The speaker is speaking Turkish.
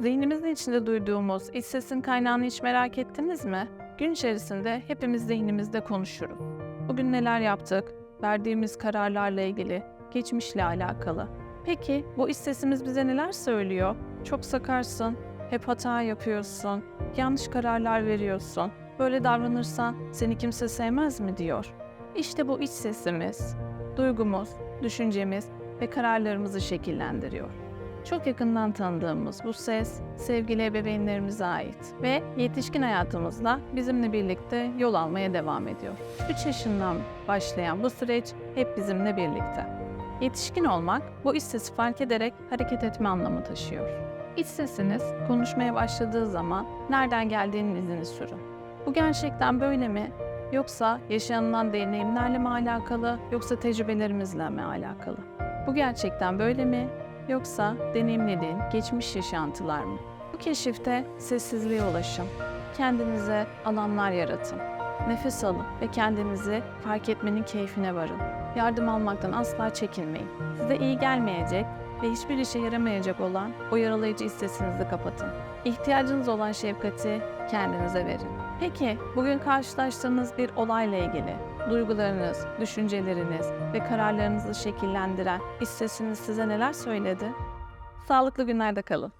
Zihnimizin içinde duyduğumuz iç sesin kaynağını hiç merak ettiniz mi? Gün içerisinde hepimiz zihnimizde konuşuruz. Bugün neler yaptık? Verdiğimiz kararlarla ilgili, geçmişle alakalı. Peki bu iç sesimiz bize neler söylüyor? Çok sakarsın, hep hata yapıyorsun, yanlış kararlar veriyorsun. Böyle davranırsan seni kimse sevmez mi diyor. İşte bu iç sesimiz, duygumuz, düşüncemiz ve kararlarımızı şekillendiriyor. Çok yakından tanıdığımız bu ses sevgili ebeveynlerimize ait ve yetişkin hayatımızda bizimle birlikte yol almaya devam ediyor. 3 yaşından başlayan bu süreç hep bizimle birlikte. Yetişkin olmak bu iç sesi fark ederek hareket etme anlamı taşıyor. İç sesiniz konuşmaya başladığı zaman nereden geldiğinin izini sürün. Bu gerçekten böyle mi? Yoksa yaşanılan deneyimlerle mi alakalı yoksa tecrübelerimizle mi alakalı? Bu gerçekten böyle mi? Yoksa deneyimlediğin geçmiş yaşantılar mı? Bu keşifte sessizliğe ulaşın. Kendinize alanlar yaratın. Nefes alın ve kendinizi fark etmenin keyfine varın. Yardım almaktan asla çekinmeyin. Size iyi gelmeyecek ve hiçbir işe yaramayacak olan o yaralayıcı istesinizi kapatın. İhtiyacınız olan şefkati kendinize verin. Peki bugün karşılaştığınız bir olayla ilgili duygularınız, düşünceleriniz ve kararlarınızı şekillendiren iç size neler söyledi? Sağlıklı günlerde kalın.